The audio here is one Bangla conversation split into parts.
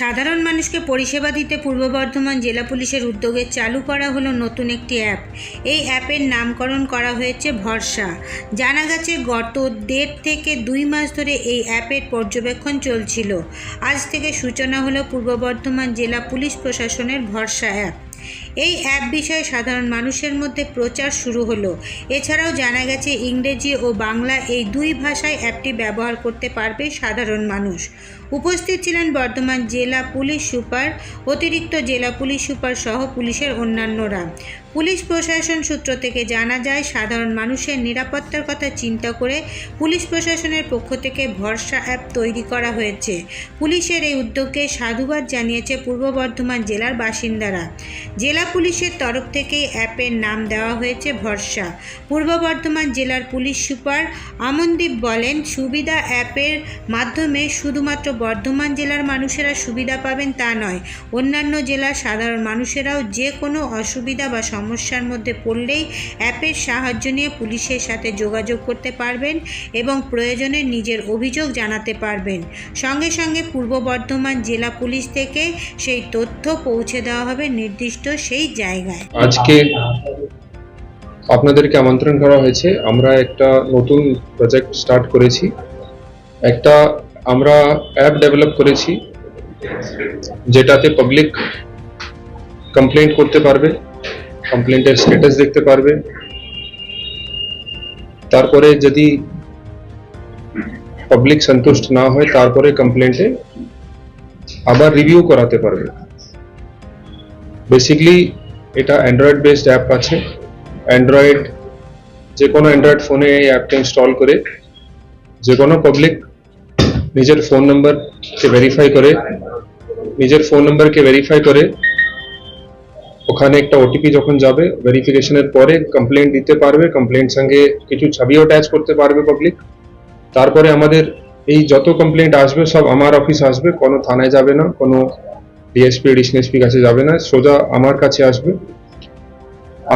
সাধারণ মানুষকে পরিষেবা দিতে পূর্ব বর্ধমান জেলা পুলিশের উদ্যোগে চালু করা হলো নতুন একটি অ্যাপ। এই অ্যাপের নামকরণ করা হয়েছে ভরসা। জানা গেছে, গত দেড় থেকে দুই মাস ধরে এই অ্যাপের পর্যবেক্ষণ চলছিল। আজ থেকে সূচনা হলো পূর্ব বর্ধমান জেলা পুলিশ প্রশাসনের ভরসা অ্যাপ। এই অ্যাপ বিষয়ে সাধারণ মানুষের মধ্যে প্রচার শুরু হলো। এছাড়াও জানা গেছে, ইংরেজি ও বাংলা এই দুই ভাষায় অ্যাপটি ব্যবহার করতে পারবে সাধারণ মানুষ। উপস্থিত ছিলেন বর্ধমান জেলা পুলিশ সুপার, অতিরিক্ত জেলা পুলিশ সুপার সহ পুলিশের অন্যান্যরা। পুলিশ প্রশাসন সূত্র থেকে জানা যায়, সাধারণ মানুষের নিরাপত্তার কথা চিন্তা করে পুলিশ প্রশাসনের পক্ষ থেকে ভরসা অ্যাপ তৈরি করা হয়েছে। পুলিশের এই উদ্যোগকে সাধুবাদ জানিয়েছে পূর্ব বর্ধমান জেলার বাসিন্দারা। জেলা পুলিশের তরফ থেকে অ্যাপের নাম দেওয়া হয়েছে ভরসা। পূর্ব বর্ধমান জেলার পুলিশ সুপার আমনদীপ বলেন, সুবিধা অ্যাপের মাধ্যমে শুধুমাত্র বর্ধমান জেলার মানুষেরা সুবিধা পাবেন তা নয়। অন্যান্য জেলার সাধারণ মানুষেরাও যে কোনো অসুবিধা বা সমস্যার মধ্যে পড়লেই অ্যাপের সাহায্য নিয়ে পুলিশের সাথে যোগাযোগ করতে পারবেন এবং প্রয়োজনে নিজের অভিযোগ জানাতে পারবেন। সঙ্গে সঙ্গে পূর্ব বর্ধমান জেলা পুলিশ থেকে সেই তথ্য পৌঁছে দেওয়া হবে নির্দিষ্ট সেই জায়গায়। আজকে আপনাদেরকে আমন্ত্রণ করা হয়েছে। আমরা একটা নতুন প্রজেক্ট স্টার্ট করেছি। একটা আমরা অ্যাপ ডেভেলপ করেছি, যেটাতে পাবলিক কমপ্লেন্ট করতে পারবে কমপ্লেন্টের স্ট্যাটাস দেখতে পারবে। তারপরে যদি পাবলিক সন্তুষ্ট না হয়, তারপরে কমপ্লেন্টে আবার রিভিউ করাতে পারবে। বেসিকলি এটা অ্যান্ড্রয়েড বেসড অ্যাপ আছে। অ্যান্ড্রয়েড যে কোনো অ্যান্ড্রয়েড ফোনে এই অ্যাপটা ইনস্টল করে যে কোনো পাবলিক নিজের ফোন নাম্বারকে ভেরিফাই করে, নিজের ফোন নাম্বারকে ভেরিফাই করে, ওখানে একটা ওটিপি যখন যাবে ভেরিফিকেশনের পরে কমপ্লেন দিতে পারবে কমপ্লেন সঙ্গে কিছু ছবিও অ্যাটাচ করতে পারবে পাবলিক তারপরে আমাদের এই যত কমপ্লেন্ট আসবে, সব আমার অফিস আসবে, কোনো থানায় যাবে না, কোনো ডিএসপি এডিশন এসপি কাছে যাবে না, সোজা আমার কাছে আসবে।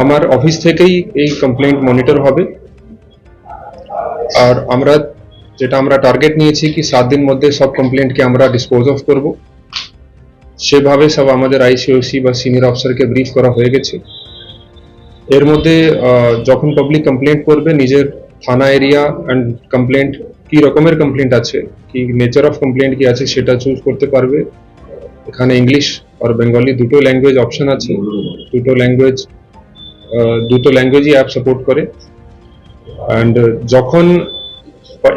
আমার অফিস থেকেই এই কমপ্লেন্ট মনিটর হবে। আর আমরা যেটা আমরা টার্গেট নিয়েছি কি সাত দিন মধ্যে সব কমপ্লেন্টকে আমরা ডিসপোজ অফ করব। সেভাবে সব আমাদের আইসিওসি বা সিনিয়র অফিসারকে ব্রিফ করা হয়ে গেছে। এর মধ্যে যখন পাবলিক কমপ্লেন্ট করবে, নিজের থানা এরিয়া অ্যান্ড কমপ্লেন্ট কি রকমের কমপ্লেন্ট আছে, কি নেচার অফ কমপ্লেন্ট কি আছে সেটা চুজ করতে পারবে। এখানে ইংলিশ আর বেঙ্গলি দুটো ল্যাঙ্গুয়েজ অপশন আছে। দুটো ল্যাঙ্গুয়েজ দুটো ল্যাঙ্গুয়েজই অ্যাপ সাপোর্ট করে। অ্যান্ড যখন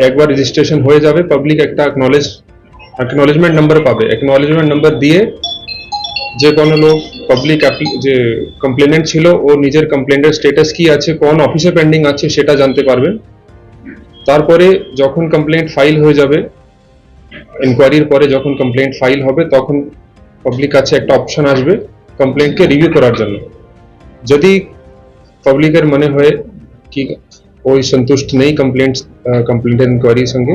একবার রেজিস্ট্রেশন হয়ে যাবে পাবলিক একটা অ্যাকনলেজ অ্যাকনলেজমেন্ট নাম্বার পাবে। অ্যাকনলেজমেন্ট নাম্বার দিয়ে যে কোনো লোক পাবলিক যে কমপ্লেনেন্ট ছিল, ও নিজের কমপ্লেন্টের স্ট্যাটাস কি আছে, কোন অফিসে পেন্ডিং আছে, সেটা জানতে পারবে তারপরে যখন কমপ্লেন্ট ফাইল হয়ে যাবে ইনকোয়ারির পরে যখন কমপ্লেন্ট ফাইল হবে, তখন পাবলিক কাছে একটা অপশন আসবে কমপ্লেন্টকে রিভিউ করার জন্য। যদি পাবলিকের মনে হয় কি ওই সন্তুষ্ট নেই কমপ্লেন্ট কমপ্লেন্টের ইনকোয়ারির সঙ্গে।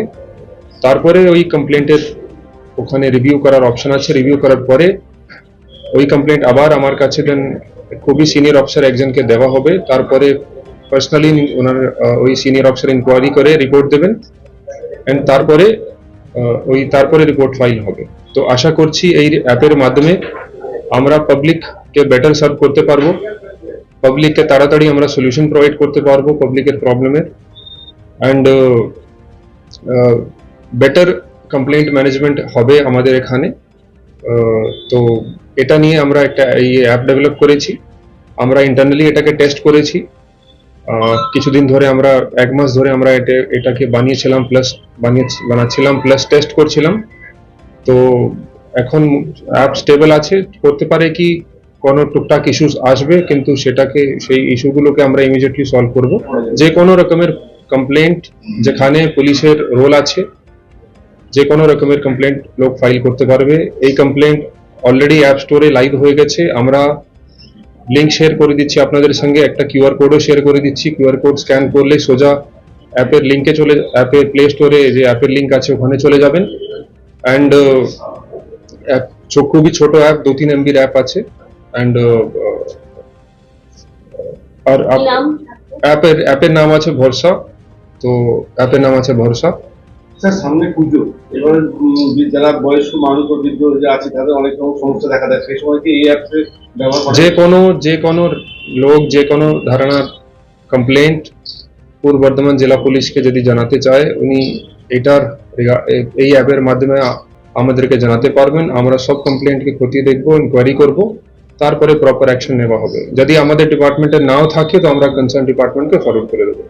তারপরে ওই কমপ্লেন্টের ওখানে রিভিউ করার অপশন আছে। রিভিউ করার পরে ওই কমপ্লেন্ট আবার আমার কাছে দেন খুবই সিনিয়র অফিসার একজনকে দেওয়া হবে। তারপরে পার্সোনালি ওনার ওই সিনিয়র অফিসার ইনকোয়ারি করে রিপোর্ট দেবেন। অ্যান্ড তারপরে ওই তারপরে রিপোর্ট ফাইল হবে। তো আশা করছি এই অ্যাপের মাধ্যমে আমরা পাবলিককে বেটার সার্ভ করতে পারব। পাবলিককে তাড়াতাড়ি আমরা সলিউশন প্রোভাইড করতে পারব পাবলিকের প্রবলেমের অ্যান্ড বেটার কমপ্লেন্ট ম্যানেজমেন্ট হবে আমাদের এখানে। তো এটা নিয়ে আমরা একটা এই অ্যাপ ডেভেলপ করেছি। আমরা ইন্টারনালি এটাকে টেস্ট করেছি। কিছুদিন ধরে আমরা, এক মাস ধরে আমরা এটা, এটাকে বানিয়েছিলাম প্লাস বানিয়ে, বানাচ্ছিলাম প্লাস টেস্ট করছিলাম। তো এখন অ্যাপ স্টেবল আছে। করতে পারে কি কোনো টুকটাক ইস্যুস আসবে, কিন্তু সেটাকে, সেই ইস্যুগুলোকে আমরা ইমিডিয়েটলি সলভ করব। যে কোনো রকমের কমপ্লেন্ট যেখানে পুলিশের রোল আছে, যে কোনো রকমের কমপ্লেন্ট লোক ফাইল করতে পারবে। এই কমপ্লেন্ট অলরেডি অ্যাপ স্টোরে লাইভ হয়ে গেছে। আমরা লিঙ্ক শেয়ার করে দিচ্ছি আপনাদের সঙ্গে। একটা কিউআর কোডও শেয়ার করে দিচ্ছি। কিউআর কোড স্ক্যান করলে সোজা অ্যাপের লিঙ্কে চলে, অ্যাপের প্লে স্টোরে যে অ্যাপের লিঙ্ক আছে, ওখানে চলে যাবেন। অ্যান্ড খুবই ছোট অ্যাপ দু তিন এমবির অ্যাপ আছে। অ্যান্ড আর অ্যাপের অ্যাপের নাম আছে ভরসা। তো অ্যাপের নাম আছে ভরসা। স্যার সামনে পুজো। এবার যারা বয়স্ক মানুষ বা বৃদ্ধ যে আছে তাদের অনেক রকম সমস্যা দেখা দেয়। সেই সময় কি এই অ্যাপসে ব্যবহার করা যে কোনো যে কোনো লোক যে কোনো ধারণার কমপ্লেন্ট পূর্ব বর্ধমান জেলা পুলিশকে যদি জানাতে চায় উনি এটার এই অ্যাপের মাধ্যমে আমাদেরকে জানাতে পারবেন। আমরা সব কমপ্লেন্টকে খতিয়ে দেখব ইনকোয়ারি করব। তারপরে প্রপার অ্যাকশন নেওয়া হবে। যদি আমাদের ডিপার্টমেন্টে নাও থাকে, তো আমরা কনসার্ন ডিপার্টমেন্টকে ফরওয়ার্ড করে দেবো।